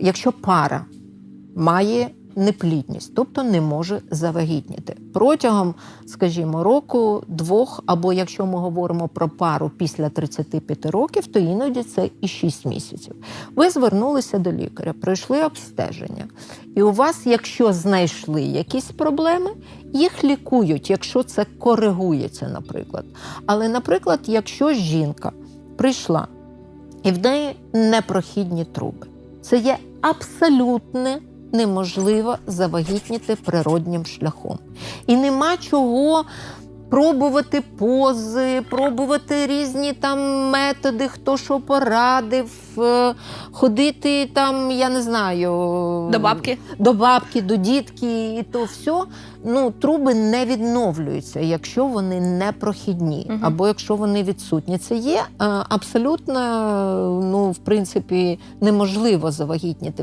Якщо пара має неплідність, тобто не може завагітніти протягом, скажімо, року, двох, або якщо ми говоримо про пару після 35 років, то іноді це і 6 місяців. Ви звернулися до лікаря, пройшли обстеження, і у вас, якщо знайшли якісь проблеми, їх лікують, якщо це коригується, наприклад. Але, наприклад, якщо жінка прийшла і в неї непрохідні труби, це є абсолютне неможливо завагітніти природнім шляхом. І нема чого пробувати пози, пробувати різні там методи, хто що порадив, е, ходити там, я не знаю, До бабки. до бабки, до дітки, і то все. Ну, труби не відновлюються, якщо вони не прохідні, Мгм. або якщо вони відсутні. Це є е, абсолютно, ну, в принципі, неможливо завагітніти